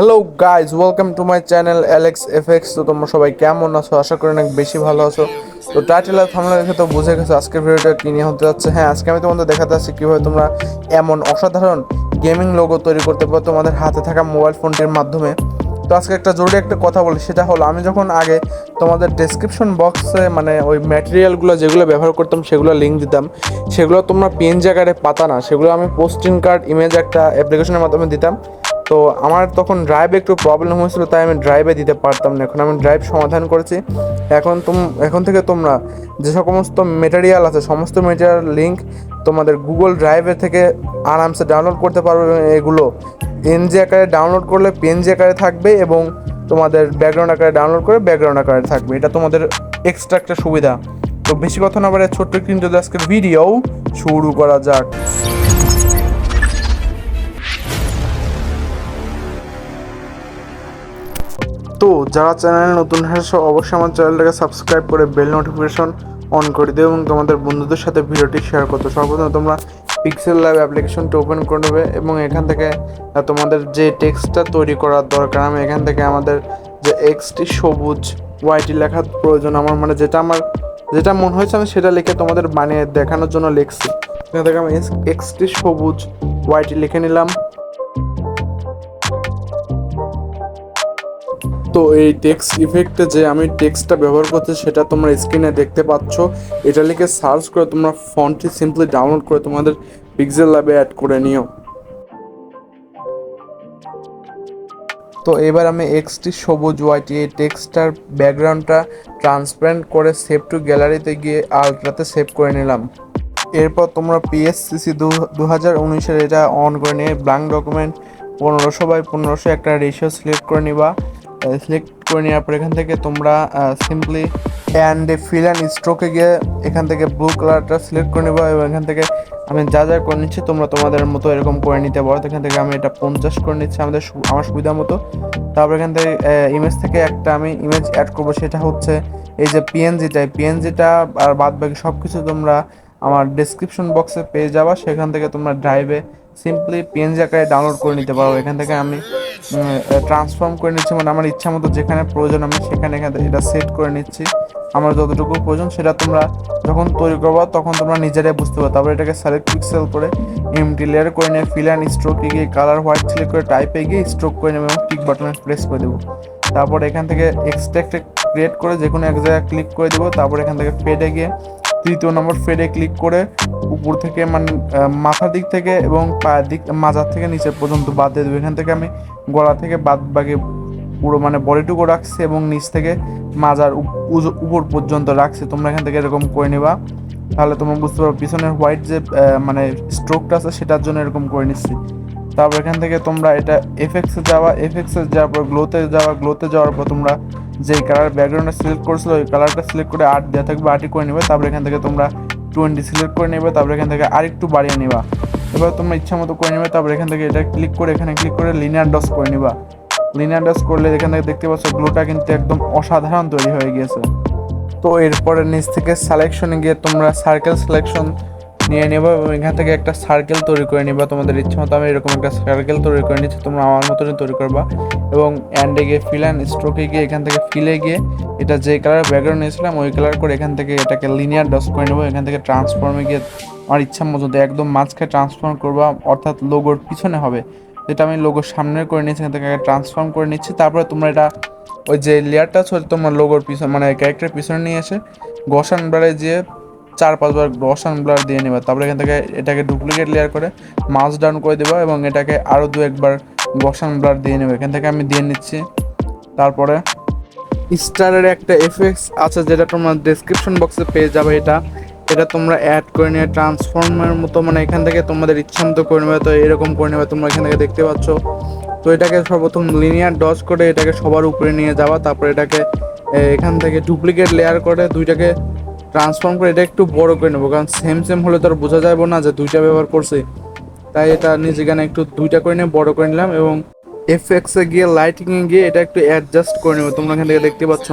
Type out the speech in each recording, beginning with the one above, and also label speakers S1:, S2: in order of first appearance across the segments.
S1: Hello guys welcome to my channel Alex FX তো তোমরা সবাই কেমন আছো? আশা করি অনেক বেশি ভালো আছো। তো টাইটেল আর থামলে দেখে তো বুঝে গেছো আজকের ভিডিওটা কি নিয়ে হতে যাচ্ছে। হ্যাঁ আজকে আমি তোমাদের দেখাতে যাচ্ছি কীভাবে তোমরা এমন অসাধারণ গেমিং লোগো তৈরি করতে পারো তোমাদের হাতে থাকা মোবাইল ফোনটির মাধ্যমে। তো আজকে একটা জরুরি একটা কথা বলি, সেটা হলো আমি যখন আগে তোমাদের ডেসক্রিপশন বক্সে মানে ওই ম্যাটেরিয়ালগুলো যেগুলো ব্যবহার করতাম, সেগুলো লিঙ্ক দিতাম। সেগুলো তোমরা পেন জায়গায় পাতা না, সেগুলো আমি পোস্টিং কার্ড ইমেজ একটা অ্যাপ্লিকেশনের মাধ্যমে দিতাম। তো আমার তখন ড্রাইভে একটু প্রবলেম হয়েছিল, তাই আমি ড্রাইভে দিতে পারতাম না। এখন আমি ড্রাইভ সমাধান করেছি। এখন তুম, এখন থেকে তোমরা যে সমস্ত মেটেরিয়াল আছে, সমস্ত মেটেরিয়াল লিঙ্ক তোমাদের গুগল ড্রাইভে থেকে আরামসে ডাউনলোড করতে পারবে এগুলো এনজি আকারে ডাউনলোড করলে পেনজি আকারে থাকবে এবং তোমাদের ব্যাকগ্রাউন্ড আকারে ডাউনলোড করে ব্যাকগ্রাউন্ড আকারে থাকবে। এটা তোমাদের এক্সট্রা একটা সুবিধা। তো বেশি কথা না বলে ছোট্ট কিন্তু আজকের ভিডিও শুরু করা যাক। তো যারা চ্যানেলে নতুন আসো, অবশ্যই আমার চ্যানেলটাকে সাবস্ক্রাইব করে বেল নোটিফিকেশন অন করে দিও এবং তোমাদের বন্ধুদের সাথে ভিডিওটি শেয়ার করতে সর্বপ্রথম তোমরা পিক্সেল ল্যাব অ্যাপ্লিকেশনটা ওপেন করে নেবে এবং এখান থেকে তোমাদের যে টেক্সটটা তৈরি করার দরকার, আমি এখান থেকে আমাদের যে এক্সটি সবুজ ওয়াইটি লেখার প্রয়োজন, আমার মানে যেটা আমার, যেটা মনে হয়েছে আমি সেটা লিখে তোমাদের বানিয়ে দেখানোর জন্য লিখছি। এখান থেকে আমি এক্সটি সবুজ ওয়াইটি লিখে নিলাম। তো এই টেক্সট ইফেক্টে যে আমি টেক্সটটা ব্যবহার করছি, সেটা তোমরা স্ক্রিনে দেখতে পাচ্ছ। এটা লিখে সার্চ করে তোমরা ফন্টটি সিম্পলি ডাউনলোড করে তোমাদের পিক্সেল ল্যাবে অ্যাড করে নিও। তো এবার আমি এক্সটি সবুজ হোয়াইট এই টেক্সটার ব্যাকগ্রাউন্ডটা ট্রান্সপারেন্ট করে সেভ টু গ্যালারিতে গিয়ে আলট্রাতে সেভ করে নিলাম। এরপর তোমরা পিএসসিসি দু হাজার উনিশের এটা অন করে নিয়ে ব্ল্যাঙ্ক ডকুমেন্ট পনেরোশো বাই পনেরোশো একটা রেশিও সিলেক্ট করে নিবা। সিলেক্ট করে নেওয়ার পর এখান থেকে তোমরা সিম্পলি অ্যান্ড ফিল অ্যান্ড স্ট্রোকে গিয়ে এখান থেকে ব্লু কালারটা সিলেক্ট করে নেবা এবং এখান থেকে আমি যা যা করে নিচ্ছি তোমরা তোমাদের মতো এরকম করে নিতে পারো। এখান থেকে আমি এটা পঞ্চাশ করে নিচ্ছি আমাদের আমার সুবিধা মতো। তারপর এখান থেকে ইমেজ থেকে একটা আমি ইমেজ অ্যাড করব, সেটা হচ্ছে এই যে পিএনজিটা পিএনজিটা আর বাদ বাকি সব কিছু তোমরা আমার ডেসক্রিপশন বক্সে পেয়ে যাবা। সেখান থেকে তোমরা ড্রাইভে সিম্পলি পিএনজি আকারে ডাউনলোড করে নিতে পারো। এখান থেকে আমি ট্রান্সফর্ম করে নিচ্ছি মানে আমার ইচ্ছা মতো যেখানে প্রয়োজন আমি সেখানে এখান থেকে এটা সেট করে নিচ্ছি। আমার যতটুকু প্রয়োজন সেটা তোমরা যখন তৈরি করব তখন তোমরা নিজেরাই বুঝতে পারো। তারপরে এটাকে সিলেক্ট পিক্সেল করে এমটি লেয়ার করে নিয়ে ফিল অ্যান্ড স্ট্রোকে গিয়ে কালার হোয়াইট সিলেক্ট করে টাইপে গিয়ে স্ট্রোক করে নেবে এবং টিক বাটনে প্রেস করে দেবো। তারপর এখান থেকে এক্সট্রাক্টে ক্রিয়েট করে যে কোনো এক জায়গায় ক্লিক করে দেবো। তারপর এখান থেকে ফেডে গিয়ে তৃতীয় নম্বর ফেডে ক্লিক করে উপর থেকে মানে মাথার দিক থেকে এবং পায়ের দিক, মাজার থেকে নিচে পর্যন্ত বাদ দিয়ে দেবো। এখান থেকে আমি গলা থেকে বাদ বাকি পুরো মানে বডিটুকু রাখছি এবং নিচ থেকে মাজার উপর পর্যন্ত রাখছি। তোমরা এখান থেকে এরকম করে নেবা। তাহলে তোমরা বুঝতে পারো পিছনের হোয়াইট যে মানে স্ট্রোকটা আছে সেটার জন্য এরকম করে নিচ্ছি। তারপর এখান থেকে তোমরা এটা এফএক্সে যাওয়া এফএক্সে যাওয়ার পর গ্লোতে যাওয়া গ্লোতে যাওয়ার পর তোমরা যেই কালার ব্যাকগ্রাউন্ডটা সিলেক্ট করছিল, ওই কালারটা সিলেক্ট করে আর্ট দেওয়া থাকবে আর্টই করে নেবে, তারপর এখান থেকে তোমরা টোয়েন্টি সিলেক্ট করে নেবে, তারপর এখান থেকে আরেকটু বাড়িয়ে নেবা। এবার তোমরা ইচ্ছা মতো করে নেবে, তারপর এখান থেকে এটা ক্লিক করে, এখানে ক্লিক করে লিনিয়ার ডস করে নিবা। লিনিয়ার ডস করলে এখান থেকে দেখতে পাচ্ছ গ্লোটা কিন্তু একদম অসাধারণ তৈরি হয়ে গিয়েছে। তো এরপরে নিচ থেকে সিলেকশনে গিয়ে তোমরা সার্কেল সিলেকশন নিয়ে নেবে এবং এখান থেকে একটা সার্কেল তৈরি করে নিবা। তোমাদের ইচ্ছে মতো আমি এরকম একটা সার্কেল তৈরি করে নিচ্ছি, তোমরা আমার মতনই তৈরি করবা। এবং অ্যান্ডে গিয়ে ফিল অ্যান্ড স্ট্রোকে গিয়ে এখান থেকে ফিলে গিয়ে এটা যে কালার ব্যাকগ্রাউন্ড নিয়েছিলাম, ওই কালার করে এখান থেকে এটাকে লিনিয়ার ডস করে নেব। এখান থেকে ট্রান্সফর্মে গিয়ে আমার ইচ্ছা মতো একদম মাঝখানে ট্রান্সফর্ম করবা, অর্থাৎ লোগোর পিছনে হবে। যেটা আমি লোগোর সামনে করে নিয়েছি, এখান থেকে ট্রান্সফর্ম করে নিচ্ছি। তারপরে তোমরা এটা ওই যে লেয়ারটা তোমার লোগোর পিছনে মানে ক্যারেক্টার পিছনে নিয়ে এসে গসান ব্লারে যেয়ে চার পাঁচবার গসান ব্লার দিয়ে নেবা। তারপরে এখান থেকে এটাকে ডুপ্লিকেট লেয়ার করে মাউস ডাউন করে দেবা এবং এটাকে আরও দু একবার গসান ব্লার দিয়ে নেবে। এখান থেকে আমি দিয়ে নিচ্ছি। তারপরে স্টারের একটা এফেক্টস আছে যেটা তোমার ডেসক্রিপশন বক্সে পেয়ে যাবে এটা। এটা তোমরা অ্যাড করে নিয়ে ট্রান্সফর্মের মতো মানে এখান থেকে তোমাদের ইচ্ছা মতো করে নেবে। তো এরকম করে নেবে তোমরা এখান থেকে দেখতে পাচ্ছ। তো এটাকে সর্বপ্রথম লিনিয়ার ডস করে এটাকে সবার উপরে নিয়ে যাওয়া। তারপর এটাকে এখান থেকে ডুপ্লিকেট লেয়ার করে দুইটাকে ট্রান্সফর্ম করে এটা একটু বড় করে নেব, কারণ সেম সেম হলে তো আর বোঝা যাবে না যে দুইটা ব্যবহার করছে। তাই এটা নিজে গানে একটু দুইটা করে নিয়ে বড় করে নিলাম এবং এফএক্সে গিয়ে লাইটিংয়ে গিয়ে এটা একটু অ্যাডজাস্ট করে নেব। তোমরা এখান থেকে দেখতে পাচ্ছ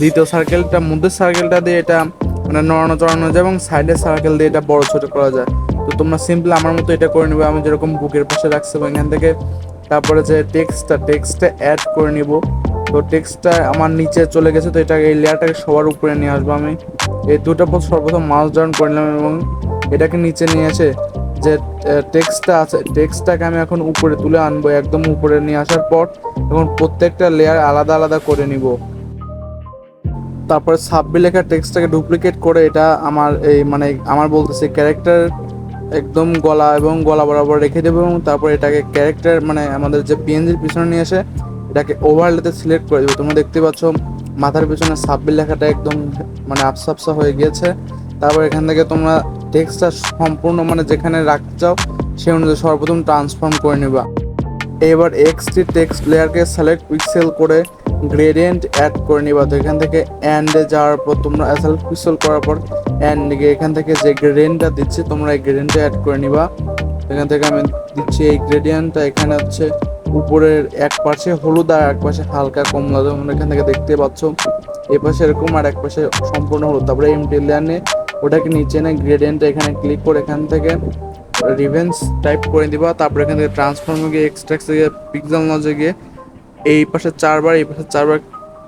S1: দ্বিতীয় সার্কেলটা মধ্যের সার্কেলটা দিয়ে এটা মানে নড়ানো, চড়ানো যায় এবং সাইডের সার্কেল দিয়ে এটা বড়, ছোট করা যায়। তো তোমরা সিম্পল আমার মতো এটা করে নেবে, আমি যেরকম বুকের পাশে রাখছি এবং এখান থেকে তারপরে যে টেক্সটটা টেক্সটটা অ্যাড করে নিব। তো টেক্সটটা আমার নিচে চলে গেছে, তো এটাকে এই লেয়ারটাকে সবার উপরে নিয়ে আসব আমি। এই দুটো পর সর্বপ্রথম মাউস ডাউন করে নিলাম এবং এটাকে নিচে নিয়ে এসে যে টেক্সটটা আছে টেক্সটটাকে আমি এখন উপরে তুলে আনব, একদম উপরে নিয়ে আসার পর এবং প্রত্যেকটা লেয়ার আলাদা আলাদা করে নিব। তারপরে সাব্বি লেখা টেক্সটটাকে ডুপ্লিকেট করে এটা আমার এই মানে আমার বলতেছে ক্যারেক্টার একদম গলা এবং গলা বরাবর রেখে দেবো এবং তারপর এটাকে ক্যারেক্টার মানে আমাদের যে পিএনজির পিছনে নিয়ে এসে এটাকে ওভারলেতে সিলেক্ট করে দেবো। তোমরা দেখতে পাচ্ছ মাথার পিছনে সাব্বির লেখাটা একদম মানে আফসা হয়ে গিয়েছে। তারপর এখান থেকে তোমরা টেক্সটটা সম্পূর্ণ মানে যেখানে রাখতে চাও, সে অনুযায়ী সর্বপ্রথম ট্রান্সফর্ম করে নেবা। এবার এক্সটি টেক্সট লেয়ারকে সিলেক্ট পিক্সেল করে গ্রেডিয়েন্ট অ্যাড করে নিবা। তো এখান থেকে অ্যান্ডে যাওয়ার পর তোমরা সিলেক্ট পিক্সেল করার পর অ্যান্ড এখান থেকে যে গ্রেডিয়েন্টটা দিচ্ছি, তোমরা এই গ্রেডিয়েন্টটা অ্যাড করে নিবা। এখান থেকে আমি দিচ্ছি এই গ্রেডিয়েন্টটা এখানে হচ্ছে উপরের এক পাশে হলুদ আর এক পাশে হালকা কমলা তোমরা এখান থেকে দেখতে পাচ্ছ। এই পাশে এরকম আর এক পাশে সম্পূর্ণ হলুদ। তারপরে এমটি লেয়ার ওটাকে নিচে এনে গ্রেডিয়েন্টটা এখানে ক্লিক করে এখান থেকে রিভেন্স টাইপ করে দিবা। তারপরে এখান থেকে ট্রান্সফর্মে গিয়ে এক্সট্রাক্সে গিয়ে পিক্সেল নজে গিয়ে এই পাশে চারবার, এই পাশে চারবার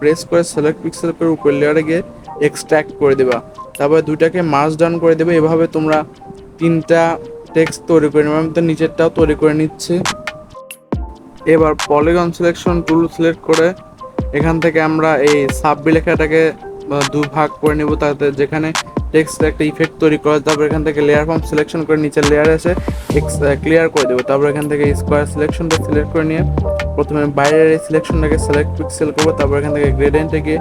S1: প্রেস করে সিলেক্ট পিক্সেল করে উপর লেয়ারে গিয়ে এক্সট্রাক্ট করে দেবা। তারপরে দুইটাকে মার্জ ডাউন করে দেবে। এভাবে তোমরা তিনটা টেক্সট তৈরি করে নেবে। আমি তো নিচেরটাও তৈরি করে নিচ্ছি। এবার পলিগন সিলেকশন টুল সিলেক্ট করে এখান থেকে আমরা এই সাববি দু ভাগ করে নেব তাতে যেখানে টেক্সট একটা ইফেক্ট তৈরি করা, তারপর এখান থেকে লেয়ার ফর্ম সিলেকশন করে নিচে লেয়ার এসে ক্লিয়ার করে দেবো। তারপর এখান থেকে স্কোয়ার সিলেকশনটা সিলেক্ট করে নিয়ে প্রথমে বাইরের এই সিলেকশনটাকে সিলেক্ট পিক্সেল করব, তারপর এখান থেকে গ্রেডিয়েন্টে গিয়ে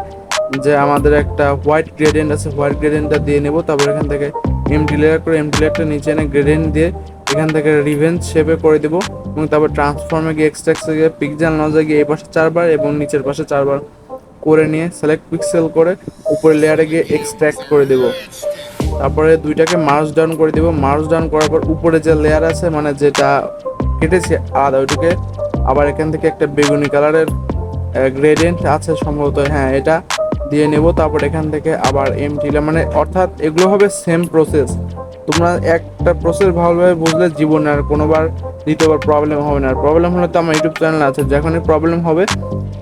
S1: যে আমাদের একটা হোয়াইট গ্রেডিয়েন্ট আছে হোয়াইট গ্রেডিয়েন্টটা দিয়ে নেব। তারপর এখান থেকে এমটি লেয়ার করে এমটি লেয়ারটা নিচে এনে গ্রেডিয়েন্ট দিয়ে এখান থেকে রিভেন্স শেপে করে দেবো এবং তারপর ট্রান্সফর্মে গিয়ে এক্সট্রাক্সে গিয়ে পিকজাল নজে গিয়ে এই পাশে চারবার এবং নিচের পাশে চারবার করে নিয়ে সিলেক্ট পিক্সেল করে উপরে লেয়ারে গিয়ে এক্সট্রাক্ট করে দেবো। তারপরে দুইটাকে মার্জ ডাউন করে দেবো। মার্জ ডাউন করার পর উপরে যে লেয়ার আছে মানে যেটা কেটেছে আলাদা ওইটাকে আবার এখান থেকে একটা বেগুনি কালারের গ্রেডিয়েন্ট আছে সম্ভবত হ্যাঁ এটা দিয়ে নেব। তারপর এখান থেকে আবার এমটি মানে অর্থাৎ এগুলো হবে সেম প্রসেস তোমরা একটা প্রসেস ভালোভাবে বুঝলে জীবনে আর কোনোবার দ্বিতীয়বার প্রবলেম হবে না। আর প্রবলেম হলে তো আমার ইউটিউব চ্যানেল আছে যখনই প্রবলেম হবে,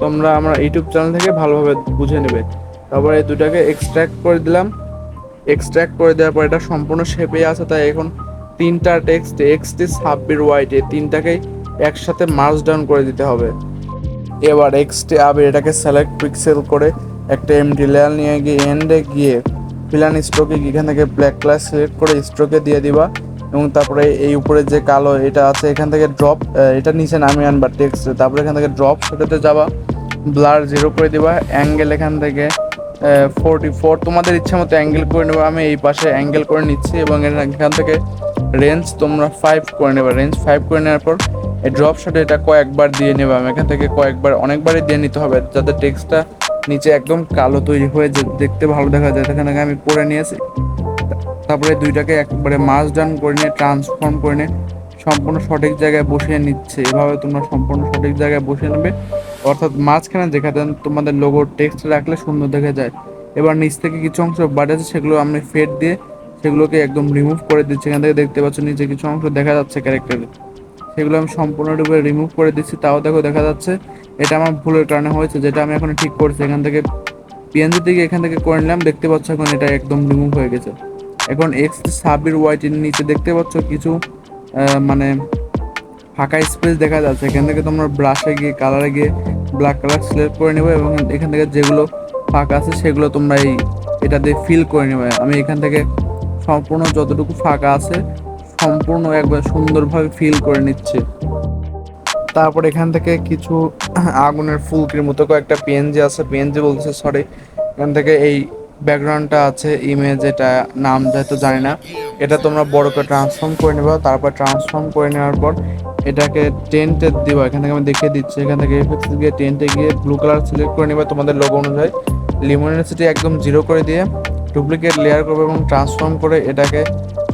S1: তোমরা আমার ইউটিউব চ্যানেল থেকে ভালোভাবে বুঝে নেবে। তারপরে এই দুটাকে এক্সট্র্যাক্ট করে দিলাম। এক্সট্র্যাক্ট করে দেওয়ার পর এটা সম্পূর্ণ শেপে আছে, তাই এখন তিনটা টেক্সট এক্সটি সাব্বির ওয়াইটে তিনটাকেই একসাথে মার্জ ডাউন করে দিতে হবে। এবার এক্সটি আবির এটাকে সিলেক্ট পিক্সেল করে একটা এমডি লেয়ার নিয়ে গিয়ে এন্ডে গিয়ে ফিলান স্ট্রোকে এখান থেকে ব্ল্যাক কালার সিলেক্ট করে স্ট্রোকে দিয়ে দিবা এবং তারপরে এই উপরে যে কালো এটা আছে, এখান থেকে ড্রপ এটা নিচে নামিয়ে আনবা টেক্সট তারপরে এখান থেকে ড্রপ সেটাতে যাবা ব্লার জিরো করে দিবা অ্যাঙ্গেল এখান থেকে ফোরটি ফোর তোমাদের ইচ্ছা মতো অ্যাঙ্গেল করে নেবে। আমি এই পাশে অ্যাঙ্গেল করে নিচ্ছি এবং এখান থেকে রেঞ্জ তোমরা ফাইভ করে নেবে। রেঞ্জ ফাইভ করে নেওয়ার পর এই ড্রপ শটে এটা কয়েকবার দিয়ে নেবে। আমি এখান থেকে কয়েকবার, অনেকবারই দিয়ে নিতে হবে যাতে টেক্সটটা নিচে একদম কালো তৈরি হয়ে দেখতে ভালো দেখা যায়, সেখান আমি করে নিয়েছি তারপরে দুইটাকে একবারে মাছ ডান করে নিয়ে ট্রান্সফর্ম করে নিয়ে, সম্পূর্ণ সঠিক জায়গায় বসিয়ে নিচ্ছে। এভাবে তোমরা সম্পূর্ণ সঠিক জায়গায় বসিয়ে নেবে। অর্থাৎ মাঝখানে যেখানে তোমাদের লোগোর টেক্সট রাখলে সুন্দর দেখা যায়। এবার নিচ থেকে কিছু অংশ বাড়াচ্ছে সেগুলো আমি ফেড দিয়ে সেগুলোকে একদম রিমুভ করে দিচ্ছি। এখান থেকে দেখতে পাচ্ছ নিচে কিছু অংশ দেখা যাচ্ছে ক্যারেক্টারে সেগুলো আমি সম্পূর্ণরূপে রিমুভ করে দিচ্ছি। তাও দেখো দেখা যাচ্ছে, এটা আমার ভুলের কারণে হয়েছে, যেটা আমি এখন ঠিক করছি। এখান থেকে পিএনজি থেকে এখান থেকে করে নিলাম, দেখতে পাচ্ছ এখন এটা একদম রিমুভ হয়ে গেছে। এখন এক্স সাবির ওয়াইটের নিচে দেখতে পাচ্ছ কিছু মানে ফাঁকা স্পেস দেখা যাচ্ছে। এখান থেকে তোমরা ব্রাশে গিয়ে কালারে গিয়ে ব্ল্যাক কালার সিলেক্ট করে নেবে এবং এখান থেকে যেগুলো ফাঁকা আছে সেগুলো তোমরা এই, এটা দিয়ে ফিল করে নেবে। আমি এখান থেকে সম্পূর্ণ যতটুকু ফাঁকা আছে সম্পূর্ণ একবার সুন্দরভাবে ফিল করে নিচ্ছে। তারপর এখান থেকে কিছু আগুনের ফুলকির মতো কয়েকটা পিএনজি আছে। পিএনজি বলছে সরি এখান থেকে এই ব্যাকগ্রাউন্ডটা আছে ইমেজ এটা নাম যেহেতু জানি না। এটা তোমরা বড় করে ট্রান্সফর্ম করে নেবে। তারপর ট্রান্সফর্ম করে নেওয়ার পর এটাকে টেন্টে দিবা। এখান থেকে আমি দেখিয়ে দিচ্ছি। এখান থেকে এফেক্টস গিয়ে টেন্টে গিয়ে ব্লু কালার সিলেক্ট করে নেবে তোমাদের লোগো অনুযায়ী। লিমিনেসিটি একদম জিরো করে দিয়ে ডুপ্লিকেট লেয়ার করবে এবং ট্রান্সফর্ম করে এটাকে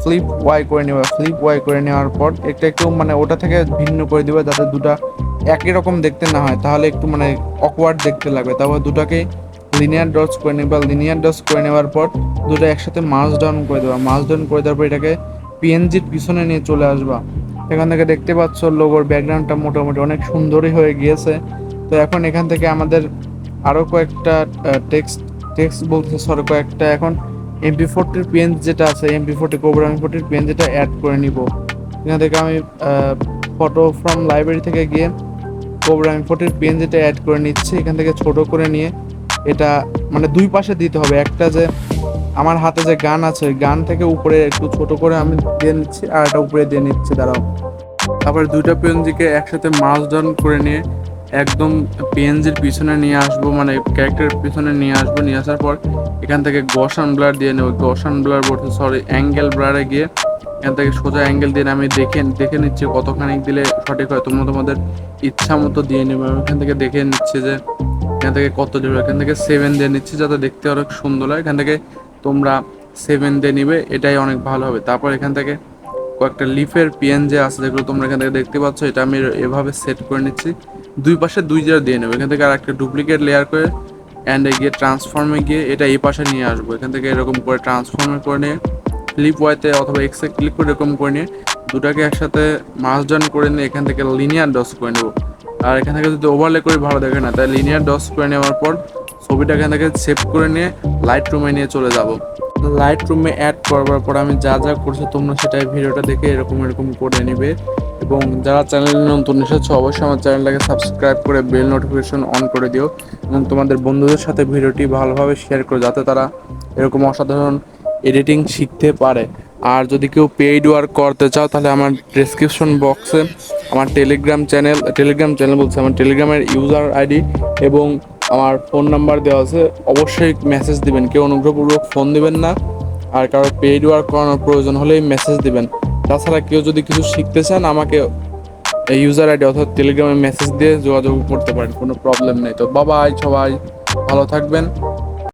S1: ফ্লিপ ওয়াই করে নেবে। ফ্লিপ ওয়াই করে নেওয়ার পর একটা একটু মানে ওটা থেকে ভিন্ন করে দিবে যাতে দুটা একই রকম দেখতে না হয়। তাহলে একটু মানে অকওয়ার্ড দেখতে লাগবে। তারপর দুটাকে লিনিয়ার ডটস করে নেবা। লিনিয়ার ডটস করে নেওয়ার পর দুটো একসাথে মাস ডাউন করে দেবা। মাস ডাউন করে দেওয়ার পর এটাকে পিএনজির পিছনে নিয়ে চলে আসবা। এখান থেকে দেখতে পাচ্ছ লোগোর ব্যাকগ্রাউন্ডটা মোটামুটি অনেক সুন্দরই হয়ে গিয়েছে। তো এখন এখান থেকে আমাদের আরও কয়েকটা টেক্সট টেক্সট বলতে সরি কয়েকটা। এখন এমপি ফোরটির পেন যেটা আছে এমপি ফোরটি কোবরা এমপি ফোরটির পেন যেটা অ্যাড করে নিব। এখান থেকে আমি ফটো ফ্রম লাইব্রেরি থেকে গিয়ে কোবরা এমপি ফোরটির পেন যেটা অ্যাড করে নিচ্ছি, এখান থেকে ছোট করে নিয়ে এটা মানে দুই পাশে দিতে হবে। একটা যে আমার হাতে যে গান আছে, গান থেকে উপরে একটু ছোট করে আমি দিয়ে নিচ্ছি, আর একটা উপরে দিয়ে নিচ্ছি, দাঁড়াও। তারপরে দুইটা পেনজিকে একসাথে মাস ডাউন করে নিয়ে একদম পেনজির পিছনে নিয়ে আসব মানে ক্যারেক্টারের পিছনে নিয়ে আসব, নিয়ে আসার পর এখান থেকে গসান ব্লার দিয়ে নেব। গসান ব্লার বলতে সরি অ্যাঙ্গেল ব্লারে গিয়ে এখান থেকে সোজা অ্যাঙ্গেল দিয়ে আমি দেখে দেখে নিচ্ছি কতখানি দিলে সঠিক হয়, তোমরা তোমাদের ইচ্ছা মতো দিয়ে নেবে। আমি এখান থেকে দেখে নিচ্ছি যে এখান থেকে কত দেবে এখান থেকে সেভেন দিয়ে নিচ্ছি যাতে দেখতে অনেক সুন্দর হয়। এখান থেকে তোমরা সেভেন দিয়ে নিবে, এটাই অনেক ভালো হবে। তারপর এখান থেকে কয়েকটা লিফের পিএন যে আছে, যেগুলো তোমরা এখান থেকে দেখতে পাচ্ছ, এটা আমি এভাবে সেট করে নিচ্ছি। দুই পাশে দুই জায়গা দিয়ে নেব। এখান থেকে আর একটা ডুপ্লিকেট লেয়ার করে অ্যান্ডে গিয়ে ট্রান্সফর্মে গিয়ে এটা এই পাশে নিয়ে আসব। এখান থেকে এরকম করে ট্রান্সফর্মে করে নিয়ে ফ্লিপ ওয়াইতে অথবা এক্সে ক্লিক করে এরকম করে নিয়ে দুটাকে একসাথে মাস ডান করে নিয়ে এখান থেকে লিনিয়ার ডস করে নেব। আর এখান থেকে যদি ওভারলে করে ভালো দেখে না তাই লিনিয়ার ডস করে নেওয়ার পর ছবিটা এখান থেকে সেভ করে নিয়ে লাইট রুমে নিয়ে চলে যাব। লাইট রুমে অ্যাড করবার পর আমি যা যা করছি তোমরা সেটাই ভিডিওটা দেখে এরকম এরকম করে নিবে। এবং যারা চ্যানেল নতুন এসেছ, অবশ্যই আমার চ্যানেলটাকে সাবস্ক্রাইব করে বেল নোটিফিকেশন অন করে দিও এবং তোমাদের বন্ধুদের সাথে ভিডিওটি ভালোভাবে শেয়ার করো যাতে তারা এরকম অসাধারণ এডিটিং শিখতে পারে। আর যদি কেউ পেইড ওয়ার্ক করতে চাও, তাহলে আমার ডেসক্রিপশন বক্সে আমার টেলিগ্রাম চ্যানেল টেলিগ্রাম চ্যানেল বলছে, আমার টেলিগ্রামের ইউজার আইডি এবং আমার ফোন নাম্বার দেওয়া আছে। অবশ্যই মেসেজ দিবেন, কেউ অনুগ্রহপূর্বক ফোন দিবেন না। আর কারও পেইড ওয়ার্ক করানোর প্রয়োজন হলেই মেসেজ দিবেন। তাছাড়া কেউ যদি কিছু শিখতে চান, আমাকে এই ইউজার আইডি অর্থাৎ টেলিগ্রামে মেসেজ দিয়ে যোগাযোগ করতে পারেন, কোনো প্রবলেম নেই। তো বাবাই সবাই, ভালো থাকবেন।